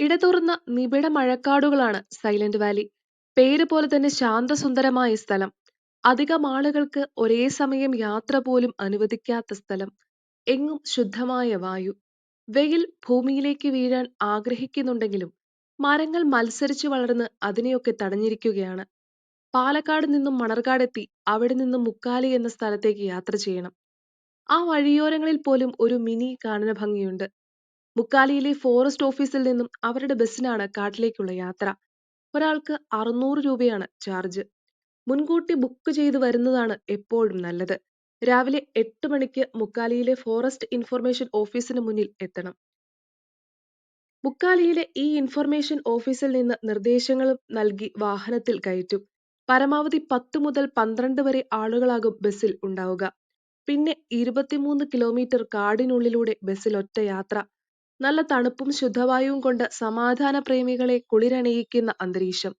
ഇടതുറന്ന നിബിഡ മഴക്കാടുകളാണ് silent Valley. പേര് പോലെ തന്നെ ശാന്തസുന്ദരമായ സ്ഥലം. അധികം ആളുകൾക്ക് ഒരേ സമയം യാത്ര പോലും അനുവദിക്കാത്ത സ്ഥലം. എങ്ങും ശുദ്ധമായ വായു. വെയിൽ ഭൂമിയിലേക്ക് വീഴാൻ ആഗ്രഹിക്കുന്നുണ്ടെങ്കിലും മരങ്ങൾ മത്സരിച്ചു വളർന്ന് അതിനെയൊക്കെ തടഞ്ഞിരിക്കുകയാണ്. പാലക്കാട് നിന്നും മണർകാടെത്തി അവിടെ നിന്നും മുക്കാലി എന്ന സ്ഥലത്തേക്ക് യാത്ര ചെയ്യണം. ആ വഴിയോരങ്ങളിൽ പോലും ഒരു മിനി കാനന ഭംഗിയുണ്ട്. മുക്കാലിയിലെ ഫോറസ്റ്റ് ഓഫീസിൽ നിന്നും അവരുടെ ബസ്സിനാണ് കാട്ടിലേക്കുള്ള യാത്ര. ഒരാൾക്ക് അറുന്നൂറ് രൂപയാണ് ചാർജ്. മുൻകൂട്ടി ബുക്ക് ചെയ്ത് വരുന്നതാണ് എപ്പോഴും നല്ലത്. രാവിലെ എട്ട് മണിക്ക് മുക്കാലിയിലെ ഫോറസ്റ്റ് ഇൻഫർമേഷൻ ഓഫീസിന് മുന്നിൽ എത്തണം. മുക്കാലിയിലെ ഈ ഇൻഫർമേഷൻ ഓഫീസിൽ നിന്ന് നിർദ്ദേശങ്ങളും നൽകി വാഹനത്തിൽ കയറ്റും. പരമാവധി പത്ത് മുതൽ പന്ത്രണ്ട് വരെ ആളുകളാകും ബസ്സിൽ ഉണ്ടാവുക. പിന്നെ ഇരുപത്തിമൂന്ന് കിലോമീറ്റർ കാടിനുള്ളിലൂടെ ബസ്സിൽ ഒറ്റ യാത്ര. നല്ല തണുപ്പും ശുദ്ധവായുവും കൊണ്ട് സമാധാന പ്രേമികളെ കുളിരണിയിക്കുന്ന അന്തരീക്ഷം.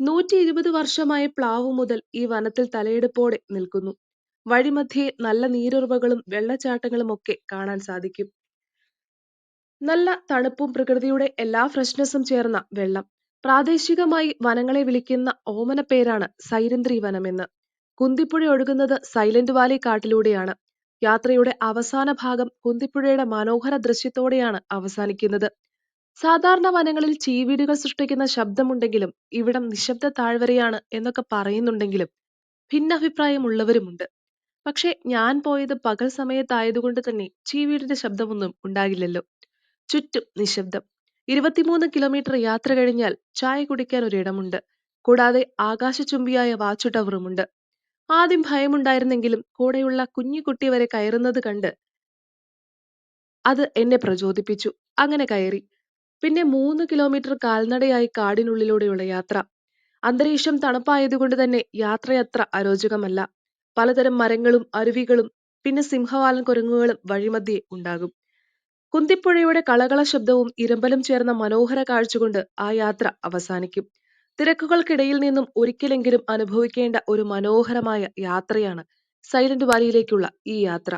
നൂറ്റി ഇരുപത് വർഷമായ പ്ലാവ് മുതൽ ഈ വനത്തിൽ തലയെടുപ്പോടെ നിൽക്കുന്നു. വഴിമധ്യേ നല്ല നീരുറവകളും വെള്ളച്ചാട്ടങ്ങളും ഒക്കെ കാണാൻ സാധിക്കും. നല്ല തണുപ്പും പ്രകൃതിയുടെ എല്ലാ ഫ്രഷ്നസ്സും ചേർന്ന വെള്ളം. പ്രാദേശികമായി വനങ്ങളെ വിളിക്കുന്ന ഓമന പേരാണ് സൈരന്ത്രി വനമെന്ന് കുന്തിപ്പുഴ ഒഴുകുന്നത് സൈലന്റ് വാലി കാട്ടിലൂടെയാണ്. യാത്രയുടെ അവസാന ഭാഗം കുന്തിപ്പുഴയുടെ മനോഹര ദൃശ്യത്തോടെയാണ് അവസാനിക്കുന്നത്. സാധാരണ വനങ്ങളിൽ ചീവീടുകൾ സൃഷ്ടിക്കുന്ന ശബ്ദമുണ്ടെങ്കിലും ഇവിടം നിശബ്ദ താഴ്വരയാണ് എന്നൊക്കെ പറയുന്നുണ്ടെങ്കിലും ഭിന്നഭിപ്രായമുള്ളവരുമുണ്ട്. പക്ഷേ ഞാൻ പോയത് പകൽ സമയത്തായതുകൊണ്ട് തന്നെ ചീവീടിന്റെ ശബ്ദമൊന്നും ഉണ്ടാകില്ലല്ലോ. ചുറ്റും നിശബ്ദം. ഇരുപത്തിമൂന്ന് കിലോമീറ്റർ യാത്ര കഴിഞ്ഞാൽ ചായ കുടിക്കാൻ ഒരിടമുണ്ട്. കൂടാതെ ആകാശചുംബിയായ വാച്ച് ടവറുമുണ്ട് ആദ്യം ഭയമുണ്ടായിരുന്നെങ്കിലും കൂടെയുള്ള കുഞ്ഞു കുട്ടി വരെ കയറുന്നത് കണ്ട് അത് എന്നെ പ്രചോദിപ്പിച്ചു. അങ്ങനെ കയറി. പിന്നെ മൂന്ന് കിലോമീറ്റർ കാൽനടയായി കാടിനുള്ളിലൂടെയുള്ള യാത്ര. അന്തരീക്ഷം തണുപ്പായതുകൊണ്ട് തന്നെ യാത്രയത്ര അരോചകമല്ല. പലതരം മരങ്ങളും അരുവികളും പിന്നെ സിംഹവാലൻ കുരങ്ങുകളും വഴിമധ്യേ ഉണ്ടാകും. കുന്തിപ്പുഴയുടെ കളകള ശബ്ദവും ഇരമ്പലും ചേർന്ന മനോഹര കാഴ്ച ആ യാത്ര അവസാനിക്കും. തിരക്കുകൾക്കിടയിൽ നിന്നും ഒരിക്കലെങ്കിലും അനുഭവിക്കേണ്ട ഒരു മനോഹരമായ യാത്രയാണ് സൈലന്റ് വാലിയിലേക്കുള്ള ഈ യാത്ര.